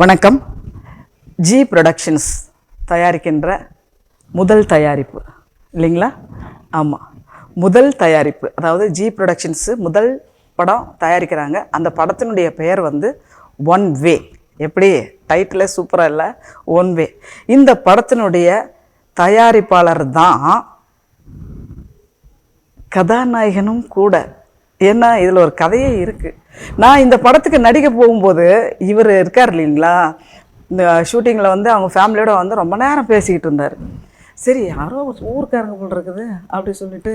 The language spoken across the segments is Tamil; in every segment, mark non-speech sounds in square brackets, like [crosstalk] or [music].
வணக்கம். ஜி ப்ரொடக்ஷன்ஸ் தயாரிக்கின்ற முதல் தயாரிப்பு இல்லைங்களா? ஆமாம் முதல் தயாரிப்பு அதாவது ஜி ப்ரொடக்ஷன்ஸு முதல் படம் தயாரிக்கிறாங்க. அந்த படத்தினுடைய பெயர் வந்து ஒன் வே எப்படி? டைட்டிலே சூப்பராக இல்லை. ஒன் வே இந்த படத்தினுடைய தயாரிப்பாளர் தான் கதாநாயகனும் கூட. ஏன்னா இதில் ஒரு கதையே இருக்குது நான் இந்த படத்துக்கு நடிக்க போகும்போது இவர் இருக்கார் இல்லைங்களா? இந்த ஷூட்டிங்கில் வந்து அவங்க ஃபேமிலியோட வந்து ரொம்ப நேரம் பேசிக்கிட்டு இருந்தார். சரி யாரோ ஒரு ஊருக்காரங்க போல் இருக்குது அப்படி சொல்லிட்டு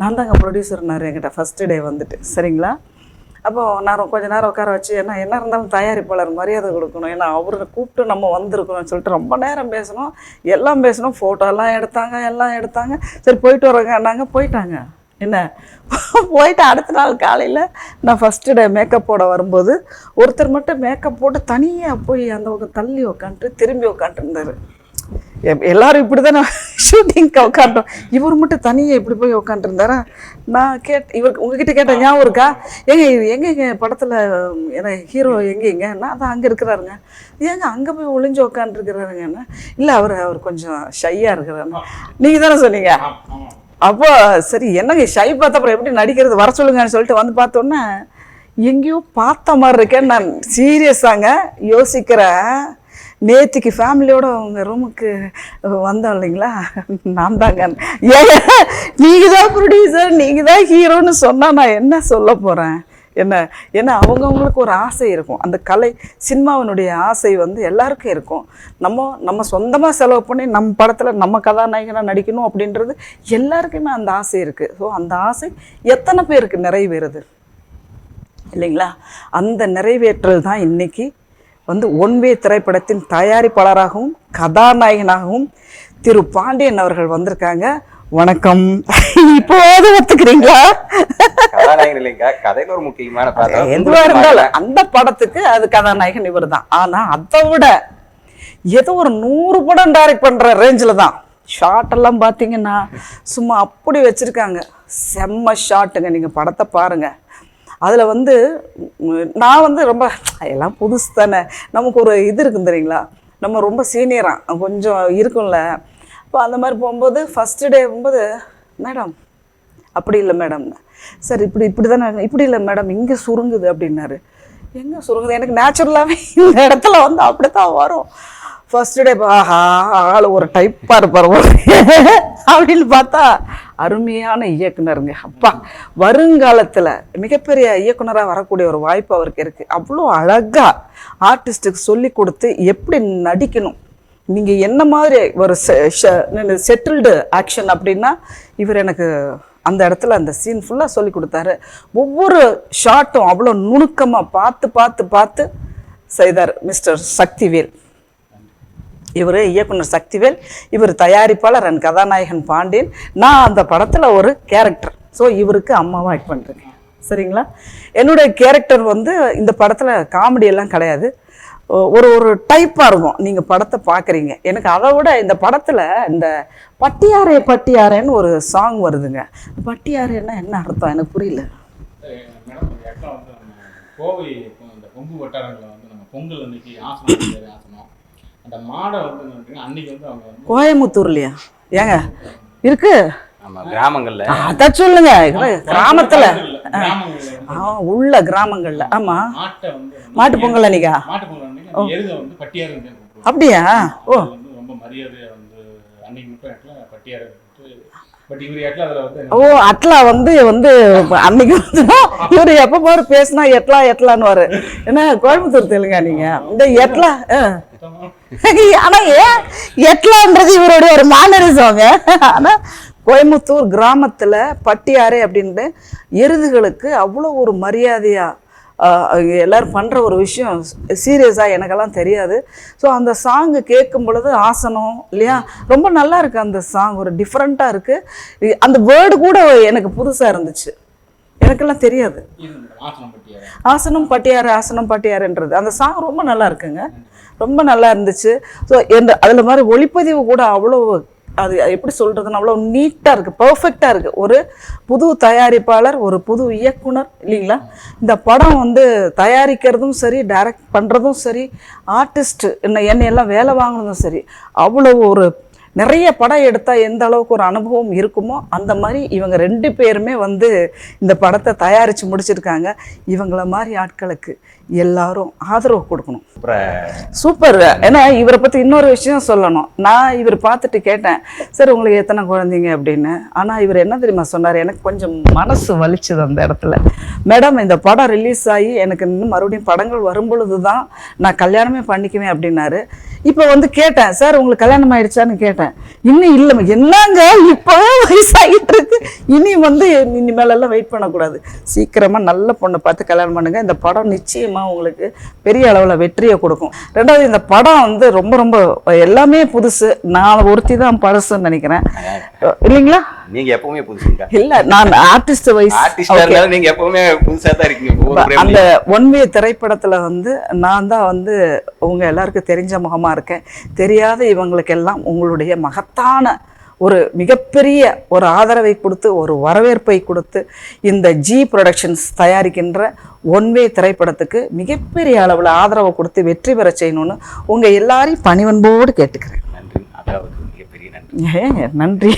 நான் தாங்க ப்ரொடியூசர்னார் என்கிட்ட ஃபஸ்ட்டு டே வந்துட்டு. சரிங்களா? அப்போ நான் கொஞ்சம் கொஞ்ச நேரம் உட்கார வச்சு ஏன்னா என்ன இருந்தாலும் தயாரிப்பாளர் மரியாதை கொடுக்கணும். ஏன்னா அவரை கூப்பிட்டு நம்ம வந்திருக்கணும்னு சொல்லிட்டு ரொம்ப நேரம் பேசணும். எல்லாம் பேசணும். ஃபோட்டோலாம் எடுத்தாங்க எல்லாம் எடுத்தாங்க. சரி போயிட்டு வரோங்கன்னாங்க போயிட்டாங்க. என்ன? போயிட்டு அடுத்த நாள் காலையில் நான் ஃபஸ்ட்டு டே மேக்கப் போட வரும்போது ஒருத்தர் மட்டும் மேக்கப் போட்டு தனியாக போய் அந்த பக்கம் தள்ளி உக்காந்துட்டு திரும்பி உக்காந்துருந்தாரு. எல்லாரும் இப்படி தானே ஷூட்டிங்க்கு [laughs] உட்காண்டோம் இவர் மட்டும் தனியாக இப்படி போய் உட்காந்துருந்தாரா நான் கேட் இவர் உங்ககிட்ட கேட்டேன் ஞாபகம் இருக்கா? ஏங்க இது எங்கேங்க படத்தில் என்ன ஹீரோ எங்கேங்க நான் தான் அங்கே இருக்கிறாருங்க. ஏங்க அங்கே போய் ஒளிஞ்சு உட்காந்துருக்கிறாருங்கன்னு இல்லை அவர் அவர் கொஞ்சம் ஷையாக இருக்கிறாருங்க நீங்கள் தானே சொன்னீங்க? அப்போ சரி என்னங்க ஷை பார்த்த அப்புறம் எப்படி நடிக்கிறது? வர சொல்லுங்கன்னு சொல்லிட்டு வந்து பார்த்தோன்னே எங்கேயோ பார்த்த மாதிரி இருக்கேன். நான் சீரியஸாங்க யோசிக்கிறேன். நேத்திக்கு ஃபேமிலியோட உங்கள் ரூமுக்கு வந்தோம் இல்லைங்களா? நான் தாங்க. ஏங்க நீங்கள் தான் ப்ரொடியூசர் நீங்கள் தான் ஹீரோன்னு சொன்னால் நான் என்ன சொல்ல போகிறேன் என்ன ஏன்னா அவங்கவுங்களுக்கு ஒரு ஆசை இருக்கும். அந்த கலை சினிமாவினுடைய ஆசை வந்து எல்லாருக்கும் இருக்கும். நம்ம நம்ம சொந்தமாக செலவு பண்ணி நம்ம படத்தில் நம்ம கதாநாயகனாக நடிக்கணும் அப்படின்றது எல்லாருக்குமே அந்த ஆசை இருக்குது ஸோ அந்த ஆசை எத்தனை பேருக்கு நிறைவேறுது? இல்லைங்களா? அந்த நிறைவேற்றல் தான் இன்றைக்கி வந்து ஒன்வே திரைப்படத்தின் தயாரிப்பாளராகவும் கதாநாயகனாகவும் திரு பாண்டியன் அவர்கள் வந்திருக்காங்க. வணக்கம். இப்போது ஒத்துக்கிறீங்களா? கதாநாயகன் இல்லைங்க கதையில ஒரு முக்கியமான பாத்திரம் எதுவா இருந்தாலும் அந்த படத்துக்கு அது கதாநாயகன் இவர் தான் ஆனா அதை விட ஏதோ ஒரு நூறு படம் டைரக்ட் பண்ற ரேஞ்சில் தான். ஷார்ட் எல்லாம் பார்த்தீங்கன்னா சும்மா அப்படி வச்சிருக்காங்க. செம்ம ஷாட்டுங்க நீங்க படத்தை பாருங்க. அதில் வந்து நான் வந்து ரொம்ப எல்லாம் புதுசு தானே. நமக்கு ஒரு இது இருக்கும் தெரியுங்களா? நம்ம ரொம்ப சீனியராக கொஞ்சம் இருக்கும்ல. இப்போ அந்த மாதிரி போகும்போது ஃபஸ்ட்டு டே போகும்போது மேடம் அப்படி இல்லை மேடம். சார் இப்படி இப்படி தானே இப்படி இல்லை மேடம் இங்கே சுருங்குது அப்படின்னாரு. எங்கே சுருங்குது? எனக்கு நேச்சுரலாகவே [laughs] இந்த இடத்துல வந்து அப்படி தான் வரும் ஃபர்ஸ்ட் டே ஆஹா ஆள் ஒரு டைப்பாக இருப்பார் [laughs] அப்படின்னு பார்த்தா அருமையான இயக்குனருங்க. அப்பா வருங்காலத்தில் மிகப்பெரிய இயக்குனராக வரக்கூடிய ஒரு வாய்ப்பு அவருக்கு இருக்குது அவ்வளோ அழகாக ஆர்டிஸ்ட்டுக்கு சொல்லி கொடுத்து எப்படி நடிக்கணும்? நீங்கள் என்ன மாதிரி ஒரு செட்டில்டு ஆக்ஷன் அப்படின்னா இவர் எனக்கு அந்த இடத்துல அந்த சீன் ஃபுல்லாக சொல்லி கொடுத்தாரு. ஒவ்வொரு ஷாட்டும் அவ்வளோ நுணுக்கமாக பார்த்து பார்த்து பார்த்து செய்தார் மிஸ்டர் சக்திவேல். இவர் இயக்குனர் சக்திவேல் இவர் தயாரிப்பாளர் அண்ட் கதாநாயகன் பாண்டியன். நான் அந்த படத்தில் ஒரு கேரக்டர் ஸோ இவருக்கு அம்மாவாக ஆக்ட் பண்ணுறேன் சரிங்களா? என்னுடைய கேரக்டர் வந்து இந்த படத்தில் காமெடியெல்லாம் கிடையாது. ஒரு ஒரு டைப்பாக இருக்கும். நீங்கள் படத்தை பார்க்குறீங்க எனக்கு அதை விட இந்த படத்தில் இந்த பட்டியாரே பட்டியாரேன்னு ஒரு சாங் வருதுங்க. பட்டியாரேன்னா என்ன அர்த்தம்? எனக்கு புரியல. கோவை இந்த கொங்கு வட்டாரங்களில் வந்து நம்ம பொங்கல் அன்னைக்கு ஆசனம் செய்யற ஆசனம். அந்த மாடை வந்து அன்னைக்கு வந்து அவங்க வந்து கோயமுத்தூர்லையா ஏங்க இருக்கு? ஆமா கிராமங்கள்ல. அதை சொல்லுங்க. கிராமத்தில். கிராமங்கள்ல வந்து ஆ உள்ள கிராமங்கள்ல. ஆமா. மாட்டை வந்து மாட்டு பொங்கல் அன்னைக்கா? மாட்டு பொங்கல் அப்படியா? ஓ. ரொம்ப மரியாதையா வந்து அன்னைக்கு மட்டும் இடத்துல பட்டியாரு ஓ அட்லா வந்து வந்து அன்னைக்கு வந்து [laughs] இவர் எப்ப பாரு பேசினா எட்லா எட்லான்னு வரு என்ன கோயம்புத்தூர் தெலுங்கா நீங்க? இந்த எட்லா. [laughs] ஆனா ஏன் எட்லான்றது இவருடைய ஒரு மானரிசம்ங்க ஆனா கோயம்புத்தூர் கிராமத்துல பட்டியாரே அப்படின்ட்டு எருதுகளுக்கு அவ்வளோ ஒரு மரியாதையா எல்லோரும் பண்ணுற ஒரு விஷயம் சீரியஸாக எனக்கெல்லாம் தெரியாது. ஸோ அந்த சாங்கு கேட்கும் பொழுது ஆசனம் இல்லையா? ரொம்ப நல்லா இருக்குது அந்த சாங் ஒரு டிஃப்ரெண்ட்டாக இருக்குது அந்த வேர்டு கூட எனக்கு புதுசாக இருந்துச்சு. எனக்கெல்லாம் தெரியாது. ஆசனம் பட்டியாரு ஆசனம் பட்டியாரு பட்டியாருன்றது அந்த சாங் ரொம்ப நல்லா இருக்குங்க. ரொம்ப நல்லா இருந்துச்சு. ஸோ எந்த அதில் மாதிரி ஒளிப்பதிவு கூட அவ்வளோ அது எப்படி சொல்கிறதுன்னு அவ்வளோ நீட்டாக இருக்குது பர்ஃபெக்டாக இருக்குது ஒரு புது தயாரிப்பாளர் ஒரு புது இயக்குனர் இல்லைங்களா? இந்த படம் வந்து தயாரிக்கிறதும் சரி டைரக்ட் பண்ணுறதும் சரி ஆர்டிஸ்ட்டு என்ன என்னையெல்லாம் வேலை வாங்கினதும் சரி அவ்வளோ ஒரு நிறைய படம் எடுத்தால் எந்த அளவுக்கு ஒரு அனுபவம் இருக்குமோ அந்த மாதிரி இவங்க ரெண்டு பேருமே வந்து இந்த படத்தை தயாரித்து முடிச்சிருக்காங்க. இவங்கள மாதிரி ஆட்களுக்கு எல்லாரும் ஆதரவு கொடுக்கணும். சூப்பர். ஏன்னா இவரை பற்றி இன்னொரு விஷயம் சொல்லணும். நான் இவர் பார்த்துட்டு கேட்டேன் சார் உங்களுக்கு எத்தனை குழந்தைங்க? அப்படின்னு. ஆனால் இவர் என்ன தெரியுமா சொன்னார்? எனக்கு கொஞ்சம் மனசு வலிச்சுது அந்த இடத்துல. மேடம் இந்த படம் ரிலீஸ் ஆகி எனக்கு இன்னும் மறுபடியும் படங்கள் வரும் பொழுது தான் நான் கல்யாணமே பண்ணிக்குவேன் அப்படின்னாரு. இப்போ வந்து கேட்டேன் சார் உங்களுக்கு கல்யாணம் ஆயிடுச்சான்னு கேட்டேன். இன்னும் இல்லை என்னங்க? இப்போவே வயசாகிட்டு இருக்கு. இனி வந்து இனிமேலெல்லாம் வெயிட் பண்ணக்கூடாது. சீக்கிரமாக நல்ல பொண்ணை பார்த்து கல்யாணம் பண்ணுங்க. இந்த படம் நிச்சயமாக உங்களுக்கு பெரிய அளவில் வெற்றியை கொடுக்கும். ரெண்டாவது இந்த படம் வந்து ரொம்ப ரொம்ப எல்லாமே புதுசு. நான் ஒருத்தி தான் பழசுன்னு நினைக்கிறேன். இல்லைங்களா? நீங்க எப்பவுமே புதுசுங்க இல்லை நான் ஆர்டிஸ்ட் வைஸ் நீங்க எப்பவுமே புதுசா தான் இருக்கீங்க. அந்த ஒன்வே திரைப்படத்துல வந்து நான் தான் வந்து உங்க எல்லாருக்கும் தெரிஞ்ச முகமா இருக்கேன். தெரியாத இவங்களுக்கெல்லாம் உங்களுடைய மகத்தான ஒரு மிகப்பெரிய ஒரு ஆதரவை கொடுத்து ஒரு வரவேற்பை கொடுத்து இந்த ஜி ப்ரொடக்ஷன்ஸ் தயாரிக்கின்ற ஒன்வே திரைப்படத்துக்கு மிகப்பெரிய அளவில் ஆதரவை கொடுத்து வெற்றி பெற செய்யணும்னு உங்க எல்லாரையும் பணிவன்போடு கேட்டுக்கிறேன். நன்றி. அதாவது மிகப்பெரிய நன்றி. நன்றி.